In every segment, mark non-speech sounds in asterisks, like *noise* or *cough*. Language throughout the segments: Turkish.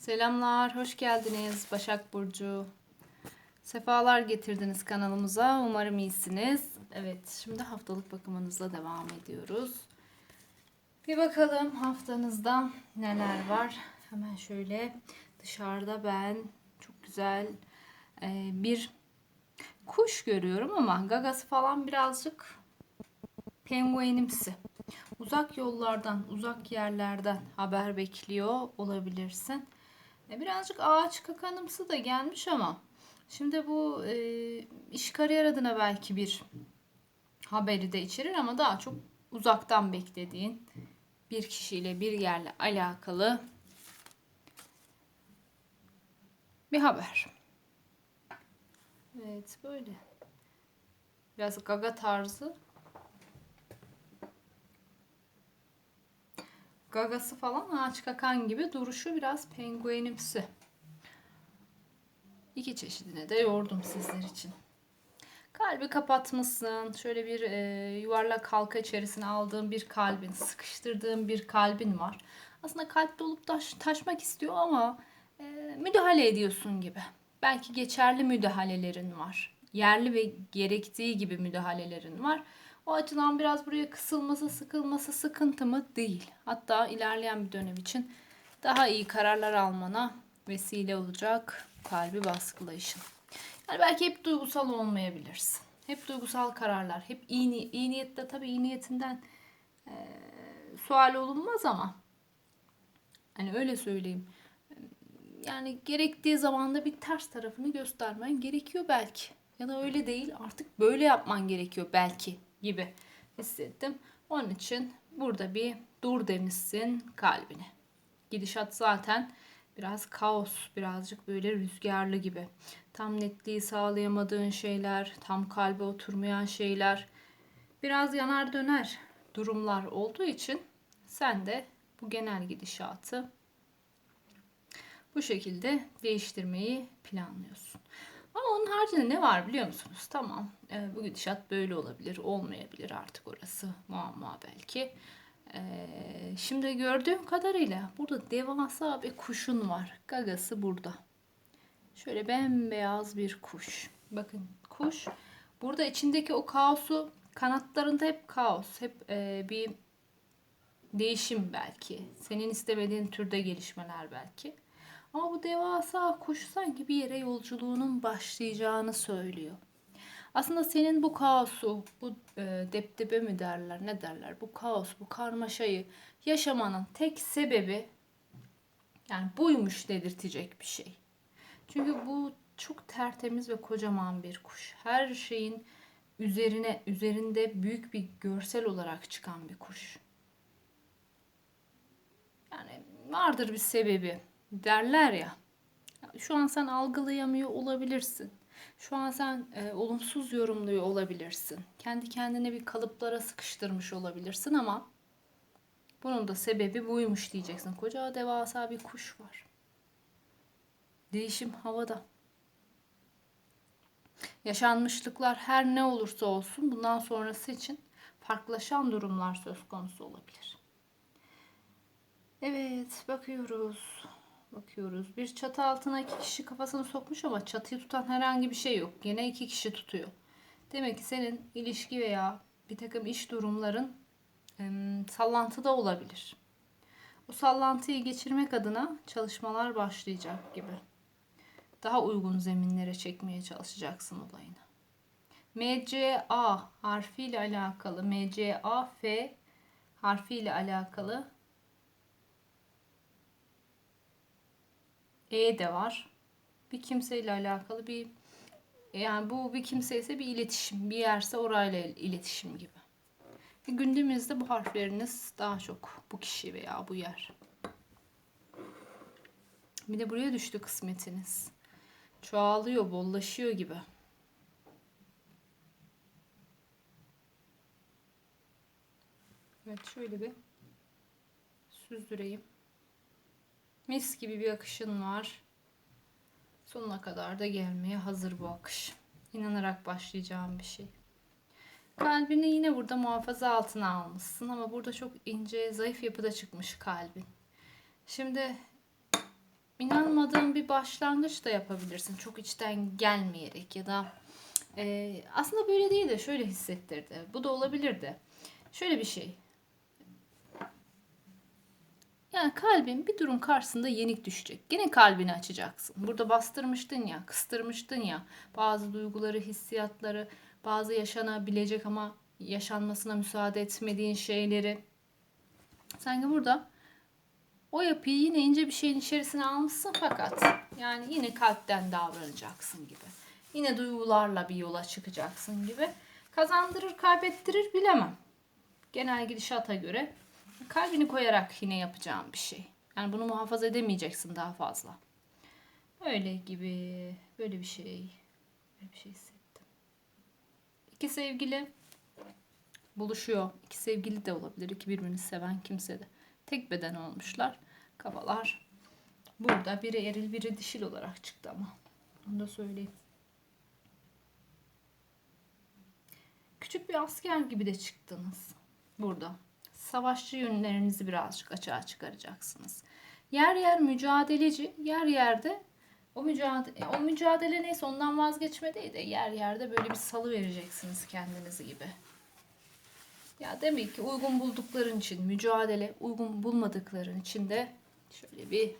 Selamlar, hoş geldiniz Başak Burcu. Sefalar getirdiniz kanalımıza. Umarım iyisiniz. Evet, şimdi haftalık bakımınızla devam ediyoruz. Bir bakalım haftanızda neler var. Hemen şöyle dışarıda ben çok güzel e, bir kuş görüyorum ama gagası falan birazcık penguenimsi. Uzak yollardan, uzak yerlerden haber bekliyor olabilirsin. Birazcık ağaç kakanımsı da gelmiş ama şimdi bu e, iş kariyer adına belki bir haberi de içerir ama daha çok uzaktan beklediğin bir kişiyle bir yerle alakalı bir haber. Evet böyle. Biraz gaga tarzı. Gagası falan ağaç kakan gibi duruşu biraz penguenimsi. İki çeşidine de yoğurdum sizler için. Kalbi kapatmışsın. Şöyle bir e, yuvarlak halka içerisine aldığın bir kalbin, sıkıştırdığın bir kalbin var. Aslında kalp dolup taş, taşmak istiyor ama e, müdahale ediyorsun gibi. Belki geçerli müdahalelerin var. Yerli ve gerektiği gibi müdahalelerin var. O açıdan biraz buraya kısılması, sıkılması sıkıntı mı? Değil. Hatta ilerleyen bir dönem için daha iyi kararlar almana vesile olacak kalbi baskılayışın. Yani belki hep duygusal olmayabilirsin. Hep duygusal kararlar, hep iyi, ni- iyi niyette tabii iyi niyetinden e, sual olunmaz ama hani öyle söyleyeyim. Yani gerektiği zamanda bir ters tarafını göstermen gerekiyor belki. Ya da öyle değil artık böyle yapman gerekiyor belki gibi hissettim. Onun için burada bir dur demişsin kalbine. Gidişat zaten biraz kaos, birazcık böyle rüzgarlı gibi. Tam netliği sağlayamadığın şeyler, tam kalbe oturmayan şeyler, biraz yanar döner durumlar olduğu için sen de bu genel gidişatı bu şekilde değiştirmeyi planlıyorsun. Ama onun haricinde ne var biliyor musunuz? Tamam e, bu gidişat böyle olabilir, olmayabilir artık orası muamma belki. E, şimdi gördüğüm kadarıyla burada devasa bir kuşun var. Gagası burada. Şöyle bembeyaz bir kuş. Bakın kuş burada içindeki o kaosu kanatlarında hep kaos, hep e, bir değişim belki. Senin istemediğin türde gelişmeler belki. Ama bu devasa kuş sanki bir yere yolculuğunun başlayacağını söylüyor. Aslında senin bu kaosu, bu e, depdebe mi derler, ne derler, bu kaos, bu karmaşayı yaşamanın tek sebebi yani buymuş dedirtecek bir şey. Çünkü bu çok tertemiz ve kocaman bir kuş. Her şeyin üzerine, üzerinde büyük bir görsel olarak çıkan bir kuş. Yani vardır bir sebebi derler ya. Şu an sen algılayamıyor olabilirsin. Şu an sen e, olumsuz yorumluyor olabilirsin. Kendi kendine bir kalıplara sıkıştırmış olabilirsin ama bunun da sebebi buymuş diyeceksin. Koca devasa bir kuş var. Değişim havada. Yaşanmışlıklar her ne olursa olsun bundan sonrası için farklılaşan durumlar söz konusu olabilir. Evet, bakıyoruz. Bakıyoruz. Bir çatı altına iki kişi kafasını sokmuş ama çatıyı tutan herhangi bir şey yok. Yine iki kişi tutuyor. Demek ki senin ilişki veya bir takım iş durumların em, sallantıda olabilir. O sallantıyı geçirmek adına çalışmalar başlayacak gibi. Daha uygun zeminlere çekmeye çalışacaksın olayını. MCA harfiyle alakalı, MCA F harfiyle alakalı E de var. Bir kimseyle alakalı bir yani bu bir kimse ise bir iletişim, bir yerse orayla iletişim gibi. E gündeminizde bu harfleriniz daha çok bu kişi veya bu yer. Bir de buraya düştü kısmetiniz. Çoğalıyor, bollaşıyor gibi. Evet şöyle bir süzdüreyim. Mis gibi bir akışın var. Sonuna kadar da gelmeye hazır bu akış. İnanarak başlayacağım bir şey. Kalbini yine burada muhafaza altına almışsın ama burada çok ince, zayıf yapıda çıkmış kalbin. Şimdi inanmadığın bir başlangıç da yapabilirsin. Çok içten gelmeyerek ya da e, aslında böyle değil de şöyle hissettirdi. Bu da olabilirdi. Şöyle bir şey. Yani kalbin bir durum karşısında yenik düşecek. Gene kalbini açacaksın. Burada bastırmıştın ya, kıstırmıştın ya. Bazı duyguları, hissiyatları, bazı yaşanabilecek ama yaşanmasına müsaade etmediğin şeyleri. Sanki burada o yapıyı yine ince bir şeyin içerisine almışsın fakat yani yine kalpten davranacaksın gibi. Yine duygularla bir yola çıkacaksın gibi. Kazandırır, kaybettirir bilemem. Genel gidişata göre kalbini koyarak yine yapacağım bir şey. Yani bunu muhafaza edemeyeceksin daha fazla. Öyle gibi, böyle bir şey, böyle bir şey hissettim. İki sevgili buluşuyor. İki sevgili de olabilir, iki birbirini seven kimse de. Tek beden olmuşlar. Kafalar. Burada biri eril, biri dişil olarak çıktı ama. Onu da söyleyeyim. Küçük bir asker gibi de çıktınız burada savaşçı yönlerinizi birazcık açığa çıkaracaksınız. Yer yer mücadeleci, yer yerde o mücadele, o mücadele neyse ondan vazgeçme değil de yer yerde böyle bir salı vereceksiniz kendinizi gibi. Ya demek ki uygun buldukların için mücadele, uygun bulmadıkların için de şöyle bir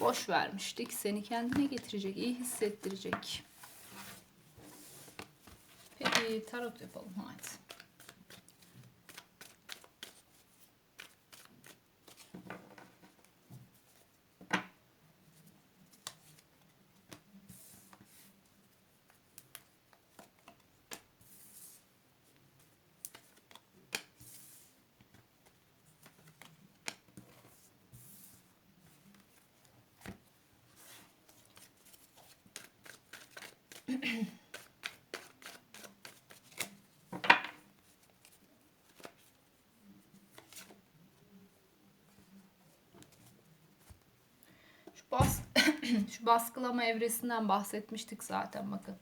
boş vermiştik. Seni kendine getirecek, iyi hissettirecek. Peki tarot yapalım hadi. Şu, bas *clears throat* şu baskılama evresinden bahsetmiştik zaten bakın.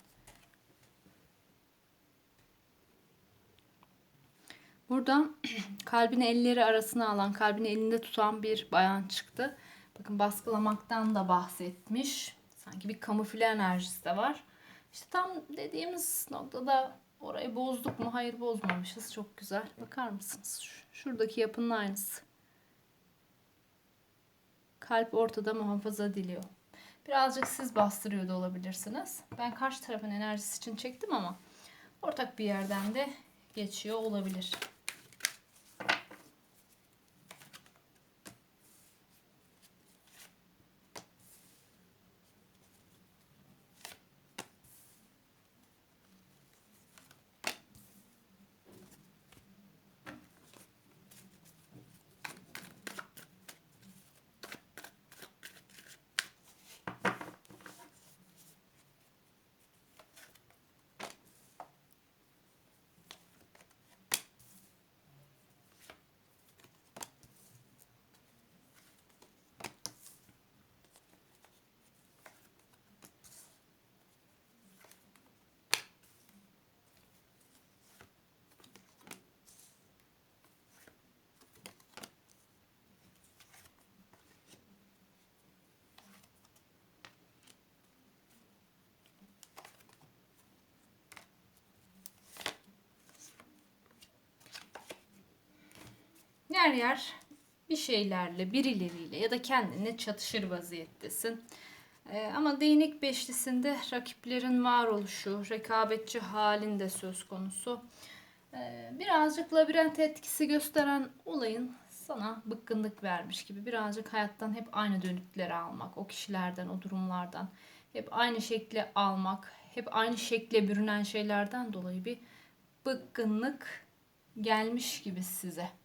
Buradan *clears throat* kalbini elleri arasına alan, kalbini elinde tutan bir bayan çıktı. Bakın baskılamaktan da bahsetmiş. Sanki bir kamufle enerjisi de var. İşte tam dediğimiz noktada orayı bozduk mu? Hayır bozmamışız. Çok güzel. Bakar mısınız? Şuradaki yapının aynısı. Kalp ortada muhafaza diliyor. Birazcık siz bastırıyor da olabilirsiniz. Ben karşı tarafın enerjisi için çektim ama ortak bir yerden de geçiyor olabilir. Yer yer bir şeylerle, birileriyle ya da kendine çatışır vaziyettesin. Ee, ama değnek beşlisinde rakiplerin varoluşu, rekabetçi halinde söz konusu. Ee, birazcık labirent etkisi gösteren olayın sana bıkkınlık vermiş gibi. Birazcık hayattan hep aynı dönütleri almak, o kişilerden, o durumlardan hep aynı şekli almak, hep aynı şekle bürünen şeylerden dolayı bir bıkkınlık gelmiş gibi size.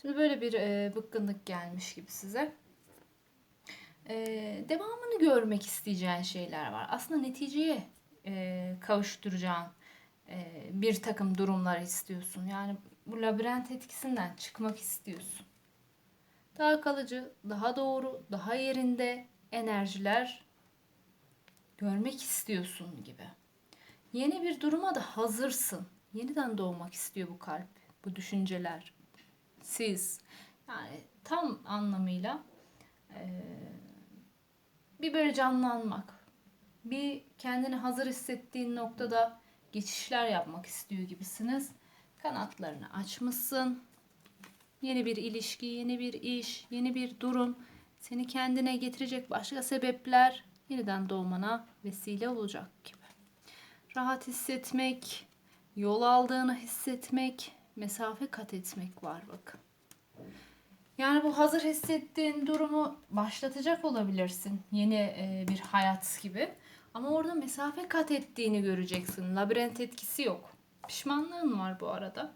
Şimdi böyle bir e, bıkkınlık gelmiş gibi size. E, devamını görmek isteyeceğin şeyler var. Aslında neticeye e, kavuşturacağın e, bir takım durumlar istiyorsun. Yani bu labirent etkisinden çıkmak istiyorsun. Daha kalıcı, daha doğru, daha yerinde enerjiler görmek istiyorsun gibi. Yeni bir duruma da hazırsın. Yeniden doğmak istiyor bu kalp, bu düşünceler, siz. Yani tam anlamıyla e, bir böyle canlanmak, bir kendini hazır hissettiğin noktada geçişler yapmak istiyor gibisiniz. Kanatlarını açmışsın. Yeni bir ilişki, yeni bir iş, yeni bir durum seni kendine getirecek başka sebepler yeniden doğmana vesile olacak gibi. Rahat hissetmek, yol aldığını hissetmek, mesafe kat etmek var bakın. Yani bu hazır hissettiğin durumu başlatacak olabilirsin. Yeni e, bir hayat gibi. Ama orada mesafe kat ettiğini göreceksin. Labirent etkisi yok. Pişmanlığın var bu arada.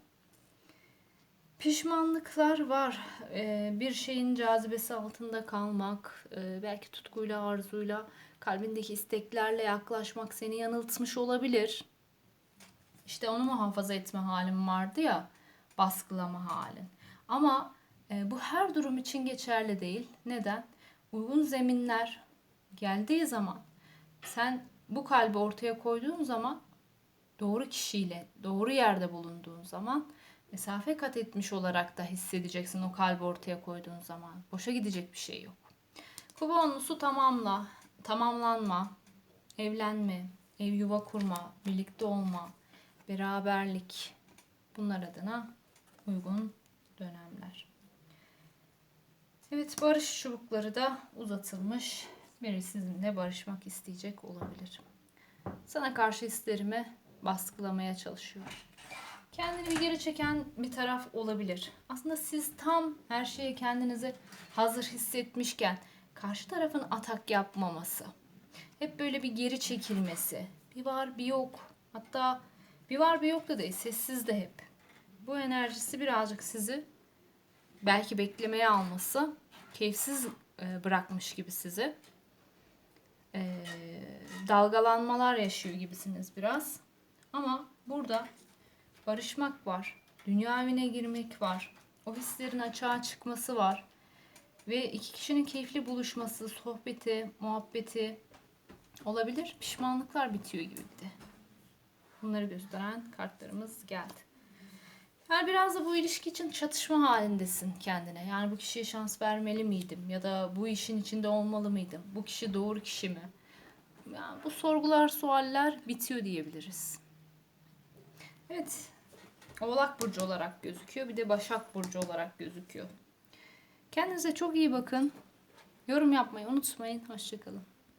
Pişmanlıklar var. E, bir şeyin cazibesi altında kalmak, e, belki tutkuyla, arzuyla, kalbindeki isteklerle yaklaşmak seni yanıltmış olabilir. İşte onu muhafaza etme halim vardı ya, baskılama halin. Ama e, bu her durum için geçerli değil. Neden? Uygun zeminler geldiği zaman sen bu kalbi ortaya koyduğun zaman doğru kişiyle doğru yerde bulunduğun zaman mesafe kat etmiş olarak da hissedeceksin o kalbi ortaya koyduğun zaman. Boşa gidecek bir şey yok. Kupa tamamla, tamamlanma, evlenme, ev yuva kurma, birlikte olma, beraberlik bunlar adına uygun dönemler. Evet barış çubukları da uzatılmış. Biri sizinle barışmak isteyecek olabilir. Sana karşı hislerimi baskılamaya çalışıyor. Kendini bir geri çeken bir taraf olabilir. Aslında siz tam her şeye kendinizi hazır hissetmişken karşı tarafın atak yapmaması. Hep böyle bir geri çekilmesi. Bir var bir yok. Hatta bir var bir yok da değil. Sessiz de hep. Bu enerjisi birazcık sizi belki beklemeye alması keyifsiz e, bırakmış gibi sizi. E, dalgalanmalar yaşıyor gibisiniz biraz. Ama burada barışmak var. Dünya evine girmek var. O hislerin açığa çıkması var. Ve iki kişinin keyifli buluşması, sohbeti, muhabbeti olabilir. Pişmanlıklar bitiyor gibi bir de. Bunları gösteren kartlarımız geldi. Yani biraz da bu ilişki için çatışma halindesin kendine. Yani bu kişiye şans vermeli miydim? Ya da bu işin içinde olmalı mıydım? Bu kişi doğru kişi mi? Yani bu sorgular, sualler bitiyor diyebiliriz. Evet. Oğlak Burcu olarak gözüküyor. Bir de Başak Burcu olarak gözüküyor. Kendinize çok iyi bakın. Yorum yapmayı unutmayın. Hoşçakalın.